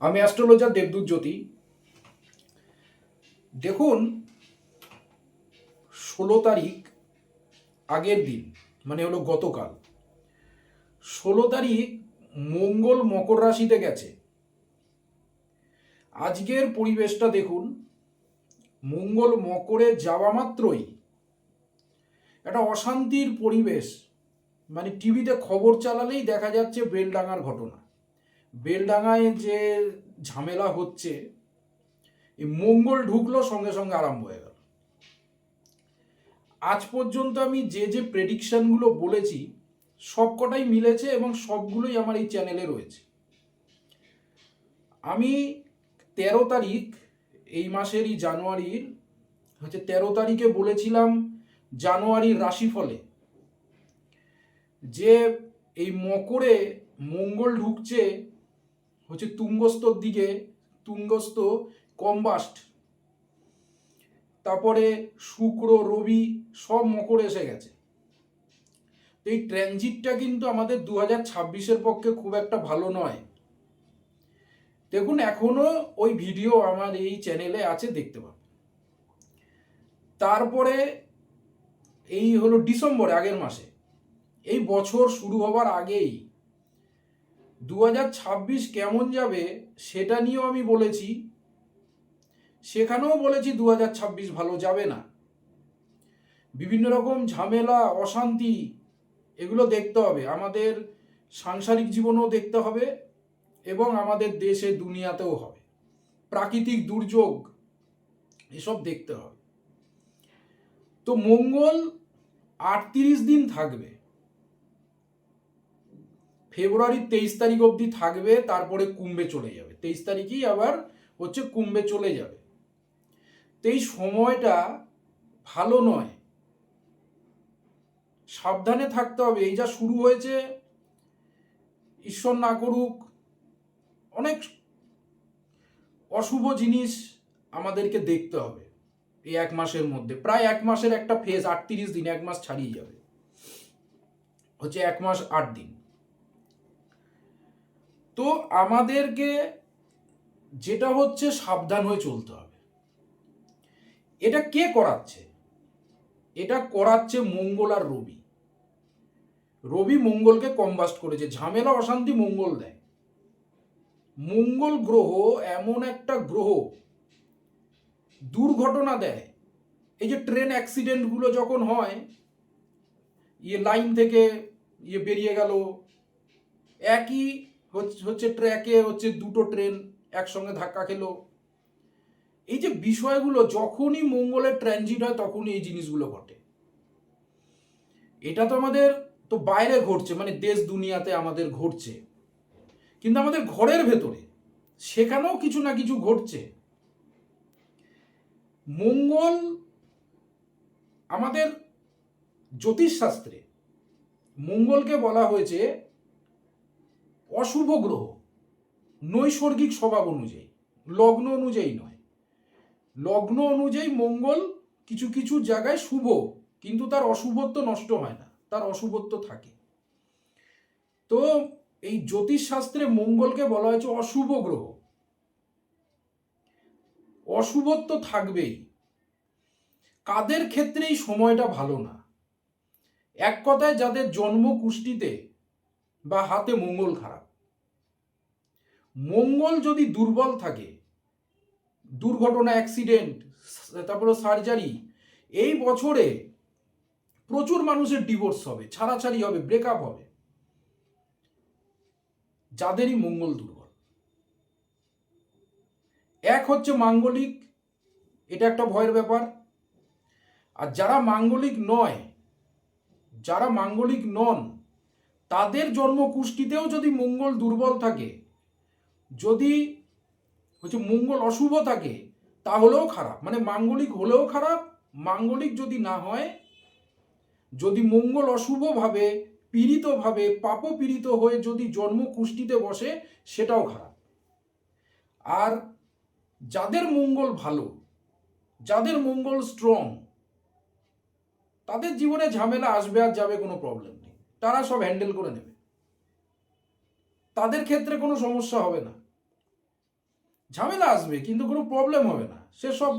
আমি অ্যাস্ট্রোলজার দেবদূত জ্যোতি। দেখুন, ষোলো তারিখ আগের দিন মানে হলো গতকাল। ষোলো তারিখ মঙ্গল মকর রাশিতে গেছে। আজকের পরিবেশটা দেখুন, মঙ্গল মকরে যাওয়া মাত্রই একটা অশান্তির পরিবেশ মানে টিভিতে খবর চালালেই দেখা যাচ্ছে বেলডাঙার ঘটনা। বেলডাঙায় যে ঝামেলা হচ্ছে, এই মঙ্গল ঢুকলো সঙ্গে সঙ্গে আরম্ভ হয়ে গেল। আজ পর্যন্ত আমি যে যে প্রেডিকশনগুলো বলেছি, সবকটাই মিলেছে এবং সবগুলোই আমার এই চ্যানেলে রয়েছে। আমি তেরো তারিখ, এই মাসেরই জানুয়ারির, হচ্ছে তেরো তারিখে বলেছিলাম জানুয়ারির রাশিফলে যে এই মকরে মঙ্গল ঢুকছে হচ্ছে তুঙ্গস্তর দিকে তুঙ্গস্ত কম্বাস্ট, তারপরে শুক্র, রবি সব মকর এসে গেছে। তো এই ট্রানজিটটা কিন্তু আমাদের দু হাজার ছাব্বিশের পক্ষে খুব একটা ভালো নয়। দেখুন, এখনও ওই ভিডিও আমার এই চ্যানেলে আছে, দেখতে পাবেন। তারপরে এই হলো ডিসেম্বর, আগের মাসে। এই বছর শুরু হবার আগেই দু হাজার ছাব্বিশ কেমন যাবে সেটা নিয়েও আমি বলেছি। সেখানেও বলেছি দু হাজার ছাব্বিশ ভালো যাবে না। বিভিন্ন রকম ঝামেলা, অশান্তি, এগুলো দেখতে হবে। আমাদের সাংসারিক জীবনেও দেখতে হবে এবং আমাদের দেশে, দুনিয়াতেও হবে। প্রাকৃতিক দুর্যোগ, এসব দেখতে হবে। তো মঙ্গল আটত্রিশ দিন থাকবে। ফেব্রুয়ারির তেইশ তারিখ অবধি থাকবে, তারপরে কুম্ভে চলে যাবে। তেইশ তারিখেই আবার হচ্ছে কুম্ভে চলে যাবে। তো এই সময়টা ভালো নয়। সাবধানে থাকতে হবে। এই যা শুরু হয়েছে, ঈশ্বর না করুক, অনেক অশুভ জিনিস আমাদেরকে দেখতে হবে এই এক মাসের মধ্যে। প্রায় এক মাসের একটা ফেজ আটত্রিশ দিন, এক মাস ছাড়িয়ে যাবে। হচ্ছে এক মাস আট দিন। তো আমাদেরকে যেটা হচ্ছে সাবধান হয়ে চলতে হবে। এটা কে করাচ্ছে? এটা করাচ্ছে মঙ্গল আর রবি। রবি মঙ্গলকে কম্বাস্ট করেছে। ঝামেলা, অশান্তি মঙ্গল দেয়। মঙ্গল গ্রহ এমন একটা গ্রহ দুর্ঘটনা দেয়। এই যে ট্রেন অ্যাক্সিডেন্টগুলো যখন হয় ইয়ে লাইন থেকে ইয়ে বেরিয়ে গেল, একই হচ্ছে ট্র্যাকে হচ্ছে দুটো ট্রেন একসঙ্গে ধাক্কা খেলো। এই যে বিষয়গুলো, যখনই মঙ্গলের ট্রানজিট হয়, তখনই এই জিনিসগুলো ঘটে। এটা তো আমাদের তো বাইরে ঘটছে মানে দেশ দুনিয়াতে আমাদের ঘটছে। কিন্তু আমাদের ঘরের ভেতরে সেখানেও কিছু না কিছু ঘটছে। মঙ্গল আমাদের জ্যোতিষশাস্ত্রে মঙ্গলকে বলা হয়েছে অশুভ গ্রহ। নৈসর্গিক স্বভাব অনুযায়ী, লগ্ন অনুযায়ী নয়। লগ্ন অনুযায়ী মঙ্গল কিছু কিছু জায়গায় শুভ, কিন্তু তার অশুভত্ব নষ্ট হয় না, তার অশুভত্ব থাকে। তো এই জ্যোতিষশাস্ত্রে মঙ্গলকে বলা হয়েছে অশুভ গ্রহ। অশুভত্ব থাকবেই। কাদের ক্ষেত্রে এই সময়টা ভালো না। এক কথায় যাদের জন্ম কুষ্টিতে বা হাতে মঙ্গল খারাপ মঙ্গল যদি দুর্বল থাকে, দুর্ঘটনা অ্যাক্সিডেন্ট তারপরে সার্জারি এই বছরে প্রচুর মানুষের ডিভোর্স হবে, ছাড়াছাড়ি হবে ব্রেকআপ হবে। যাদেরই মঙ্গল দুর্বল। এক হচ্ছে মাঙ্গলিক, এটা একটা ভয়ের ব্যাপার। আর যারা মাঙ্গলিক নয়, যারা মাঙ্গলিক নন, তাদের জন্মকুষ্ঠিতেও যদি মঙ্গল দুর্বল থাকে যদি হচ্ছে মঙ্গল অশুভ থাকে, তাহলেও খারাপ। মানে মাঙ্গলিক হলেও খারাপ, মাঙ্গলিক যদি না হয়, যদি মঙ্গল অশুভভাবে, পীড়িতভাবে পাপ পীড়িত হয়ে যদি জন্ম কুষ্টিতে বসে, সেটাও খারাপ। আর যাদের মঙ্গল ভালো, যাদের মঙ্গল স্ট্রং তাদের জীবনে ঝামেলা আসবে আর যাবে কোনো প্রবলেম নেই। তারা সব হ্যান্ডেল করে নেবে। তাদের ক্ষেত্রে কোনো সমস্যা হবে না। ঝামেলা আসবে, কিন্তু কোনো প্রবলেম হবে না। সে সব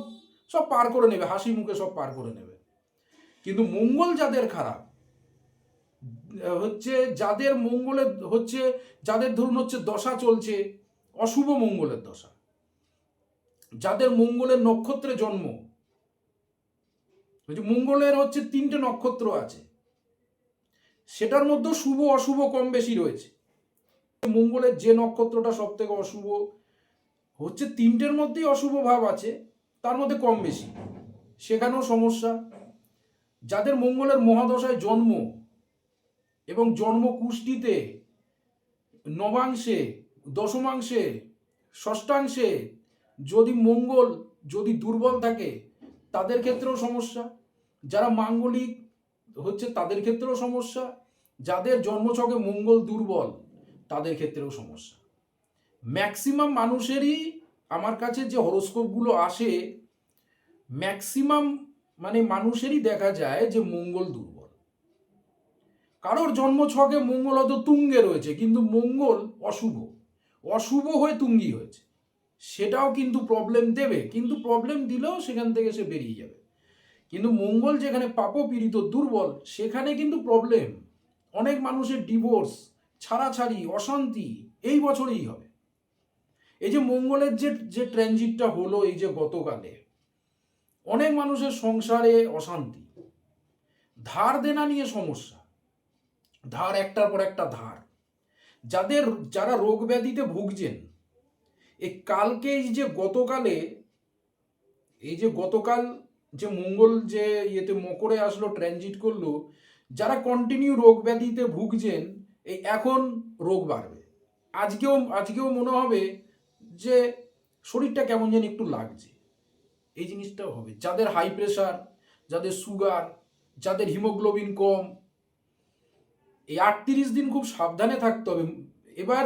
সব পার করে নেবে, হাসি মুখে সব পার করে নেবে। কিন্তু মঙ্গল যাদের খারাপ, হচ্ছে যাদের মঙ্গলের, হচ্ছে যাদের ধরুন হচ্ছে দশা চলছে, অশুভ মঙ্গলের দশা। যাদের মঙ্গলের নক্ষত্রে জন্ম মঙ্গলের হচ্ছে তিনটে নক্ষত্র আছে। সেটার মধ্যে শুভ, অশুভ কম বেশি রয়েছে। মঙ্গলের যে নক্ষত্রটা সব থেকে অশুভ, হচ্ছে তিনটের মধ্যেই অশুভ ভাব আছে, তার মধ্যে কম বেশি। সেখানেও সমস্যা। যাদের মঙ্গলের মহাদশায় জন্ম এবং জন্ম কুষ্টিতে নবাংশে, দশমাংশে ষষ্ঠাংশে যদি মঙ্গল, যদি দুর্বল থাকে, তাদের ক্ষেত্রেও সমস্যা। যারা মাঙ্গলিক, হচ্ছে তাদের ক্ষেত্রেও সমস্যা। যাদের জন্মছকে মঙ্গল দুর্বল তাদের ক্ষেত্রেও সমস্যা। ম্যাক্সিমাম মানুষেরই আমার কাছে যে হরস্কোপগুলো আসে ম্যাক্সিমাম মানে মানুষেরই দেখা যায় যে মঙ্গল দুর্বল। কারোর জন্ম ছকে মঙ্গল হয়তো তুঙ্গে রয়েছে, কিন্তু মঙ্গল অশুভ। অশুভ হয়ে তুঙ্গি হয়েছে। সেটাও কিন্তু প্রবলেম দেবে, কিন্তু প্রবলেম দিলেও সেখান থেকে সে বেরিয়ে যাবে। কিন্তু মঙ্গল যেখানে পাপপীড়িত দুর্বল, সেখানে কিন্তু প্রবলেম অনেক মানুষের ডিভোর্স ছাড়াছাড়ি, অশান্তি, এই বছরেই হবে। এই যে মঙ্গলের যে যে ট্রানজিটটা হলো এই যে গতকালে, অনেক মানুষের সংসারে অশান্তি। ধার দেনা নিয়ে সমস্যা। ধার একটার পর একটা ধার। যাদের, যারা রোগ ব্যাধিতে ভুগছেন এই কালকে এই যে গতকালে, এই যে গতকাল যে মঙ্গল যে ইয়েতে মকরে আসলো ট্রানজিট করল, যারা কন্টিনিউ রোগ ব্যাধিতে ভুগছেন এই এখন রোগ বাড়বে। আজকেও আজকেও মনে হবে যে শরীরটা কেমন যেন একটু লাগছে। এই জিনিসটাও হবে। যাদের হাই প্রেশার যাদের সুগার যাদের হিমোগ্লোবিন কম, এই আটত্রিশ দিন খুব সাবধানে থাকতে হবে। এবার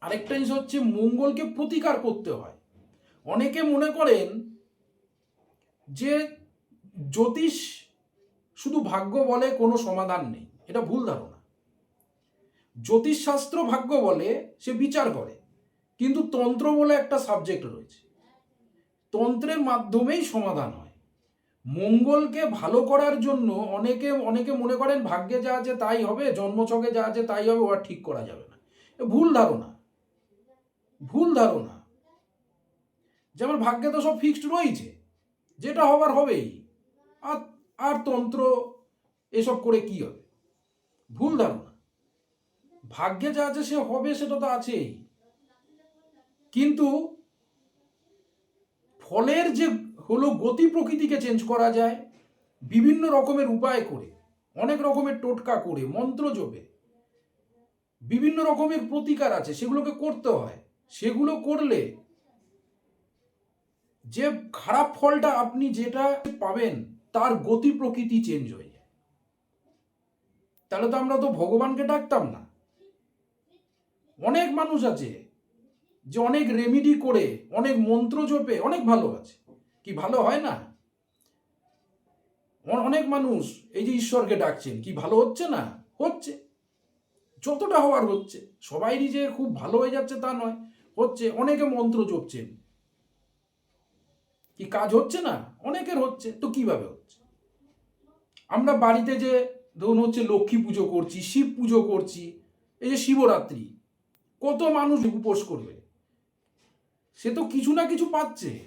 আরেকটা জিনিস হচ্ছে, মঙ্গলকে প্রতিকার করতে হয়। অনেকে মনে করেন যে জ্যোতিষ শুধু ভাগ্য বলে কোনো সমাধান নেই। এটা ভুল ধারণা। জ্যোতিষশাস্ত্র ভাগ্য বলে সে বিচার করে, কিন্তু তন্ত্র বলে একটা সাবজেক্ট রয়েছে। তন্ত্রের মাধ্যমেই সমাধান হয়। মঙ্গলকে ভালো করার জন্য অনেকে অনেকে মনে করেন ভাগ্যে যা আছে তাই হবে, জন্মছকে যা আছে তাই হবে, ওরা ঠিক করা যাবে না। ভুল ধারণা। ভুল ধারণা। যেমন ভাগ্যে তো সব ফিক্সড রয়েছে যেটা হবার হবেই। আর আর তন্ত্র এসব করে কি হবে? ভুল ধারণা। ভাগ্যে যা আছে সে হবে, সেটা তো আছেই। কিন্তু ফলের যে হলো গতি প্রকৃতিকে চেঞ্জ করা যায়, বিভিন্ন রকমের উপায় করে, অনেক রকমের টোটকা করে, মন্ত্র জপে, বিভিন্ন রকমের প্রতিকার আছে, সেগুলোকে করতে হয়। সেগুলো করলে যে খারাপ ফলটা আপনি যেটা পাবেন, তার গতি প্রকৃতি চেঞ্জ হয়ে যায়। তাহলে তো আমরা তো ভগবানকে ডাকতাম না। অনেক মানুষ আছে যে অনেক রেমিডি করে, অনেক মন্ত্র জপে, অনেক ভালো আছে। কি ভালো হয় না? অনেক মানুষ এই যে ঈশ্বরকে ডাকছেন, কি ভালো হচ্ছে না? হচ্ছে। যতটা হওয়ার হচ্ছে। সবাইরই যে খুব ভালো হয়ে যাচ্ছে তা নয়, হচ্ছে। অনেকে মন্ত্র জপছেন। কি কাজ হচ্ছে না? অনেকের হচ্ছে, তো কীভাবে হচ্ছে? আমরা বাড়িতে যে ধরুন হচ্ছে লক্ষ্মী পুজো করছি, শিব পুজো করছি, এই যে শিবরাত্রি কত মানুষ উপোস করবে? সে তো কিছু না কিছু পাচ্ছে।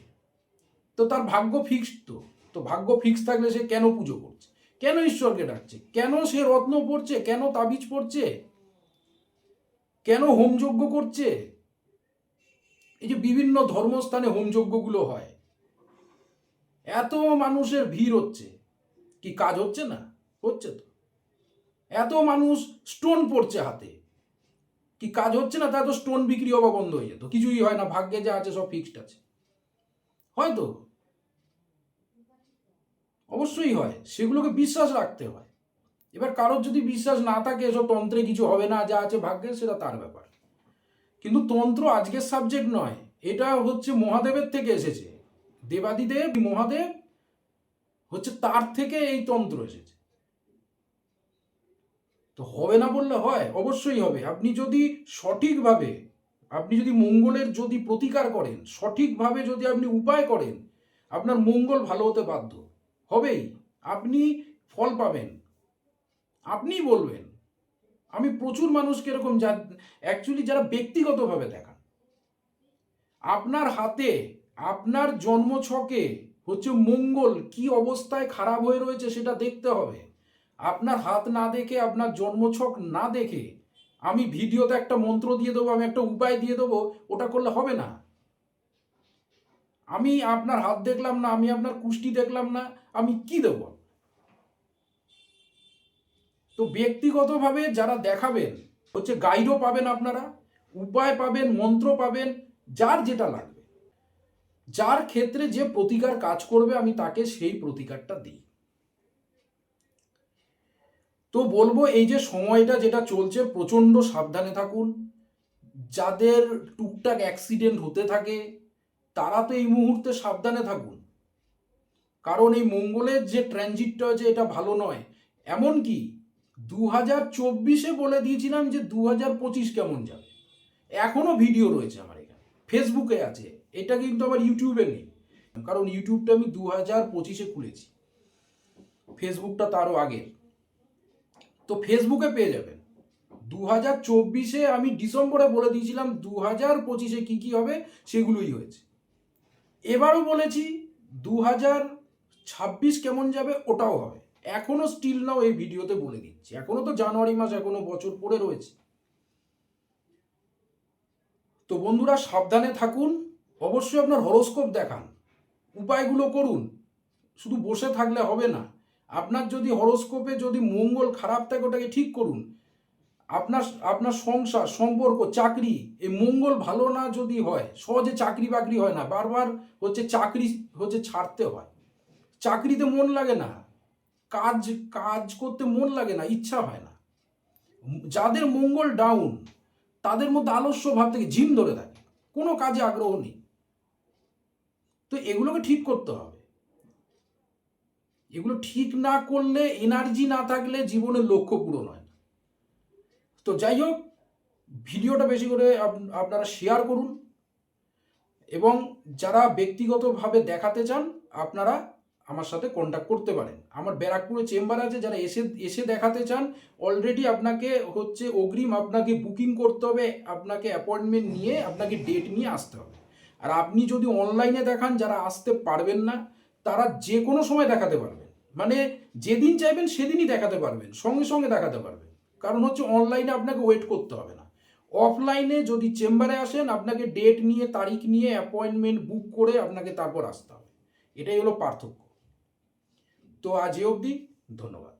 তো তার ভাগ্য ফিক্সড তো। তো ভাগ্য ফিক্স থাকলে সে কেন পুজো করছে? কেন ঈশ্বরকে ডাকছে? কেন সে রত্ন পড়ছে কেন তাবিজ পড়ছে কেন হোমযজ্ঞ করছে? এই যে বিভিন্ন ধর্মস্থানে হোমযজ্ঞগুলো হয়। এত মানুষের ভিড় হচ্ছে। কি কাজ হচ্ছে না? হচ্ছে তো। এত মানুষ স্টোন পড়ছে হাতে। কি কাজ হচ্ছে না তা তো স্টোন বিক্রি হওয়া বন্ধ হয়ে যেত কিছুই হয় না, ভাগ্যে যা আছে সব ফিক্সড আছে। হয়তো অবশ্যই হয়, সেগুলোকে বিশ্বাস রাখতে হয়। এবার কারোর যদি বিশ্বাস না থাকে, এসব তন্ত্রে কিছু হবে না, যা আছে ভাগ্যে সেটা তার ব্যাপার। কিন্তু তন্ত্র আজকের সাবজেক্ট নয়, এটা হচ্ছে মহাদেবের থেকে এসেছে। দেবাদিদেব, মহাদেব, হচ্ছে তার থেকে এই তন্ত্র এসেছে। তো হবে না বললে হয়, অবশ্যই হবে। আপনি যদি সঠিকভাবে, আপনি যদি মঙ্গলের যদি প্রতিকার করেন, সঠিকভাবে যদি আপনি উপায় করেন, আপনার মঙ্গল ভালো হতে বাধ্য। হবেই। আপনি ফল পাবেন। আপনিই বলবেন। আমি প্রচুর মানুষকে এরকম যা অ্যাকচুয়ালি যারা ব্যক্তিগতভাবে দেখান। আপনার হাতে, আপনার জন্মছকে হচ্ছে মঙ্গল কি অবস্থায় খারাপ হয়ে রয়েছে সেটা দেখতে হবে। আপনার হাত না দেখে, আপনার জন্মছক না দেখে আমি ভিডিওতে একটা মন্ত্র দিয়ে দেবো, আমি একটা উপায় দিয়ে দেবো, ওটা করলে হবে না। আমি আপনার হাত দেখলাম না, আমি আপনার কুষ্টি দেখলাম না, আমি কি দেব? তো ব্যক্তিগতভাবে যারা দেখাবেন, হচ্ছে গাইডও পাবেন আপনারা, উপায় পাবেন, মন্ত্র পাবেন, যার যেটা লাগবে। যার ক্ষেত্রে যে প্রতিকার কাজ করবে, আমি তাকে সেই প্রতিকারটা দিই। তো বলব এই যে সময়টা যেটা চলছে, প্রচণ্ড সাবধানে থাকুন। যাদের টুকটাক অ্যাক্সিডেন্ট হতে থাকে, তারা তো এই মুহূর্তে সাবধানে থাকুন। কারণ এই মঙ্গলের যে ট্রানজিটটা হচ্ছে এটা ভালো নয়। এমনকি দু হাজার চব্বিশে বলে দিয়েছিলাম যে দু হাজার পঁচিশ কেমন যাবে। এখনও ভিডিও রয়েছে আমার এখানে। ফেসবুকে আছে। এটা কিন্তু আমার ইউটিউবে নেই। কারণ ইউটিউবটা আমি দু হাজার পঁচিশে খুলেছি। ফেসবুকটা তারও আগের। তো ফেসবুকে পেয়ে যাবেন। দু হাজার চব্বিশে আমি ডিসেম্বরে বলে দিয়েছিলাম দু হাজার পঁচিশে কী কী হবে সেগুলোই হয়েছে। এবারও বলেছি দু হাজার ছাব্বিশ কেমন যাবে ওটাও হবে। এখনও স্টিল নাও এই ভিডিওতে বলে দিচ্ছি। এখনও তো জানুয়ারি মাস এখনও বছর পড়ে রয়েছে। তো বন্ধুরা, সাবধানে থাকুন। অবশ্যই আপনার হরোস্কোপ দেখান। উপায়গুলো করুন। শুধু বসে থাকলে হবে না। আপনার যদি হরোস্কোপে যদি মঙ্গল খারাপ থাকে, ওটাকে ঠিক করুন। আপনার আপনার সংসার, সম্পর্ক, চাকরি, এই মঙ্গল ভালো না যদি হয়, সহজে চাকরি বাকরি হয় না, বারবার হচ্ছে চাকরি, হচ্ছে ছাড়তে হয়। চাকরিতে মন লাগে না। কাজ কাজ করতে মন লাগে না, ইচ্ছা হয় না। যাদের মঙ্গল ডাউন তাদের মধ্যে আলস্য ভাব থেকে ঝিম ধরে থাকে। কোনো কাজে আগ্রহ নেই। তো এগুলোকে ঠিক করতে হবে। এগুলো ঠিক না করলে এনার্জি না থাকলে জীবনের লক্ষ্য পূরণ হয় তো যাই হোক, ভিডিওটা বেশি করে আপনারা শেয়ার করুন এবং যারা ব্যক্তিগতভাবে দেখাতে চান, আপনারা আমার সাথে কন্ট্যাক্ট করতে পারেন। আমার ব্যারাকপুরে চেম্বার আছে, যারা এসে এসে দেখাতে চান অলরেডি আপনাকে হচ্ছে অগ্রিম আপনাকে বুকিং করতে হবে, আপনাকে অ্যাপয়েন্টমেন্ট নিয়ে, আপনাকে ডেট নিয়ে আসতে হবে। আর আপনি যদি অনলাইনে দেখান, যারা আসতে পারবেন না তারা যে কোনো সময় দেখাতে পারবেন। মানে যেদিন চাইবেন সেদিনই দেখাতে পারবেন, সঙ্গে সঙ্গে দেখাতে পারবেন। কারণ হচ্ছে অনলাইনে আপনাকে ওয়েট করতে হবে না। অফলাইনে যদি চেম্বারে আসেন, আপনাকে ডেট নিয়ে, তারিখ নিয়ে অ্যাপয়েন্টমেন্ট বুক করে আপনাকে তারপর আসতে হবে। এটাই হলো পার্থক্য। তো আজ অবধি, ধন্যবাদ।